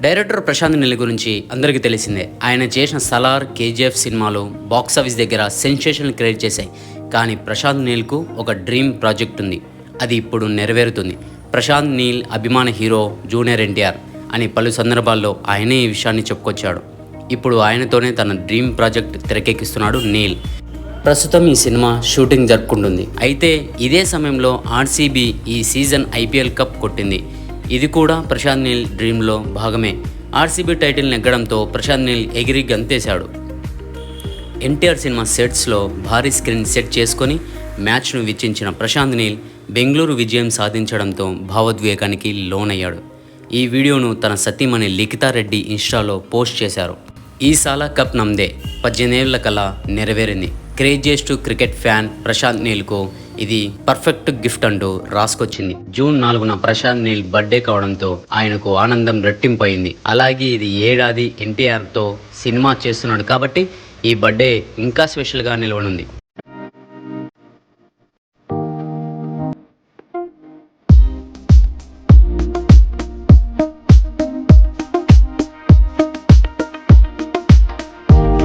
Director Prashanth Neel గురించి అందరికీ తెలిసిందే. ఆయన చేసిన సలార్ కేజీఎఫ్ సినిమాలు బాక్స్ ఆఫీస్ దగ్గర సెన్సేషన్ క్రియేట్ చేశాయి. కానీ ప్రశాంత్ నీల్కు ఒక డ్రీమ్ ప్రాజెక్ట్ ఉంది. అది ఇప్పుడు నెరవేరుతుంది. ప్రశాంత్ నీల్ అభిమాన హీరో జూనియర్ ఎన్టీఆర్ అని పలు సందర్భాల్లో ఆయనే ఈ విషయాన్ని చెప్పుకొచ్చాడు. ఇప్పుడు ఆయనతోనే తన డ్రీమ్ ప్రాజెక్ట్ తెరకెక్కిస్తున్నాడు నీల్. ప్రస్తుతం ఈ సినిమా షూటింగ్ జరుపుకుంటుంది. అయితే ఇదే సమయంలో ఆర్సీబీ ఈ సీజన్ ఐపీఎల్ కప్ కొట్టింది. ఇది కూడా ప్రశాంత్ నీల్ డ్రీమ్లో భాగమే. ఆర్సీబీ టైటిల్ నెగ్గడంతో ప్రశాంత్ నీల్ ఎగిరి గంతేశాడు. ఎన్టీఆర్ సినిమా సెట్స్లో భారీ స్క్రీన్ సెట్ చేసుకొని మ్యాచ్ను వీక్షించిన ప్రశాంత్ నీల్ బెంగళూరు విజయం సాధించడంతో భావోద్వేగానికి లోనయ్యాడు. ఈ వీడియోను తన సతీమణి లిఖితారెడ్డి ఇన్స్టాలో పోస్ట్ చేశారు. ఈ సాలా కప్ నమ్దే పద్దెనిమిదేళ్ళ కల నెరవేరింది. క్రేజియస్ట్ క్రికెట్ ఫ్యాన్ ప్రశాంత్ నీల్కు ఇది పర్ఫెక్ట్ గిఫ్ట్ అంటూ రాసుకొచ్చింది. జూన్ నాలుగున ప్రశాంత్ నీల్ బర్త్డే కావడంతో ఆయనకు ఆనందం రెట్టింపయింది. అలాగే ఇది ఏడాది ఎన్టీఆర్తో సినిమా చేస్తున్నాడు కాబట్టి ఈ బర్త్డే ఇంకా స్పెషల్గా నిలవనుంది.